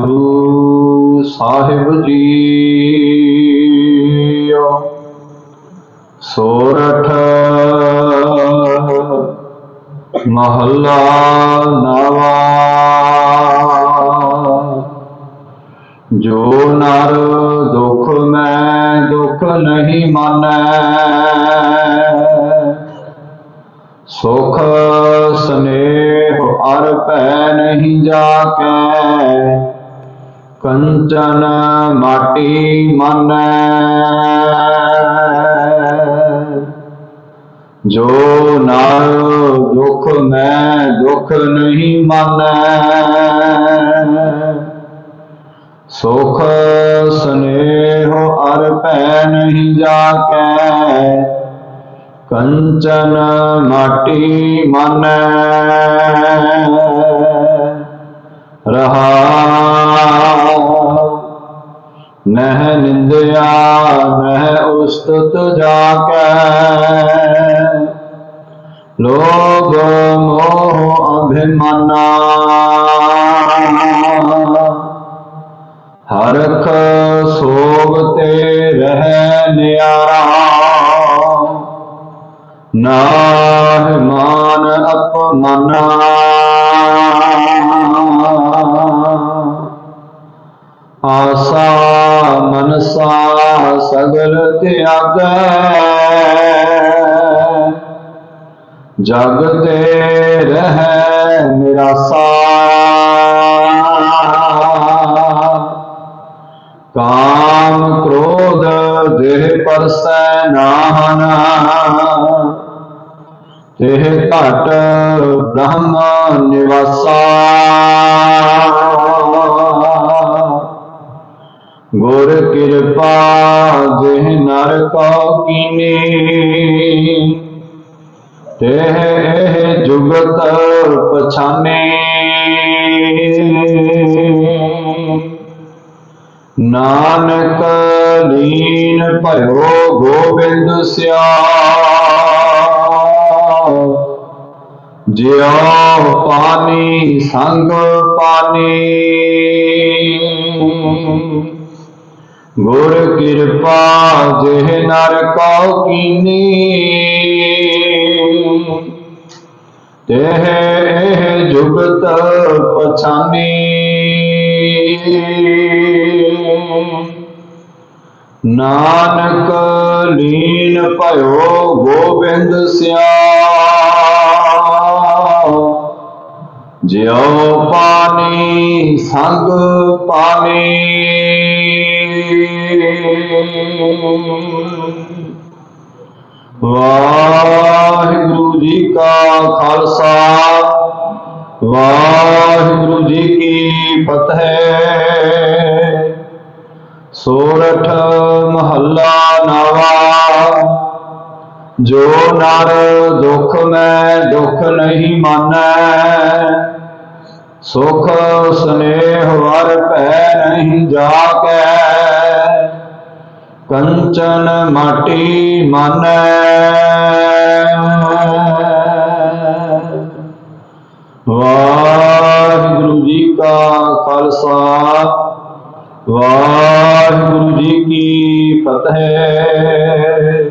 ਗੁਰੂ ਸਾਹਿਬ ਜੀ ਸੋਰਠ ਮਹੱਲਾ ਨਵਾ, ਜੋ ਨਰ ਦੁਖ ਮੈਂ ਦੁਖ ਨਹੀਂ ਮਾਨੈ। ਸੁਖ ਸਨੇਹ ਅਰ ਭੈ ਨਹੀਂ ਜਾਕੈ ਕੰਚਨ ਮਾਟੀ ਮਾਨੈ। ਜੋ ਨਰ ਦੁਖ ਮੈਂ, ਦੁਖ ਨਹੀਂ ਮਾਨੈ। ਸੁਖ ਸਨੇਹ ਅਰ ਭੈ ਨਹੀਂ ਜਾਕੈ। ਕੰਚਨ ਮਾਟੀ ਮਾਨੈ। ਨਹਿ ਨਿੰਦਿਆ, ਨਹਿ ਉਸਤਤ ਜਾਕੈ। ਲੋਭ ਮੋਹ ਅਭਿਮਾਨਾ। ਹਰਖ ਸੋਗ ਤੇ ਰਹਿ ਨਿਆਰਾ। ਨਾਹਿ ਮਾਨ ਅਪਮਾਨਾ। ਆਸਾ ਮਨਸਾ ਸਗਲ ਤਿਆਗੈ ਜਗ ਤੇ ਰਹਿ ਨਿਰਾਸਾ ਕਾਮ ਕ੍ਰੋਧ ਦੇਹ ਪਰਸੈ ਨਾਹਨ। ਇਹ ਘਟ ਬ੍ਰਹਮ ਨਿਵਾਸਾ। ਕਿਰਪਾ ਜਿਹ ਨਰ ਕੋ ਕੀਨੀ। ਤੇ ਇਹ ਜੁਗਤ ਪਛਾਨੇ। ਨਾਨਕ ਲੀਨ ਭਇਓ ਗੋਬਿੰਦ ਸਿਆ। ਜਿਉ ਪਾਨੀ ਸੰਗ ਪਾਨੀ। ਗੁਰ ਕਿਰਪਾ ਜਿਹ ਨਰ ਕੋ ਕੀਨੀ। ਤੇਹ ਇਹ ਜੁਗਤ ਪਛਾਨੀ। ਨਾਨਕ ਲੀਨ ਭਇਓ ਗੋਬਿੰਦ ਸਿਆ। ਜਿਉ ਪਾਣੀ ਸੰਗ ਪਾਣੀ। ਵਾਹਿਗੁਰੂ ਜੀ ਕਾ ਖਾਲਸਾ, ਵਾਹਿਗੁਰੂ ਜੀ ਕੀ ਫਤਿਹ। ਸੋਰਠ ਮਹੱਲਾ ਨਵਾ, ਜੋ ਨਰ ਦੁਖ ਮੈਂ ਦੁਖ ਨਹੀਂ ਮਾਨੈ, ਸੁਖ ਸਨੇਹ ਵਰ ਭੈ ਨਹੀਂ ਜਾ ਕੰਚਨ ਮਾਟੀ ਮਾਨੈ। ਵਾਹਿਗੁਰੂ ਜੀ ਕਾ ਖਾਲਸਾ ਵਾਹਿਗੁਰੂ ਜੀ ਕੀ ਫਤਿਹ।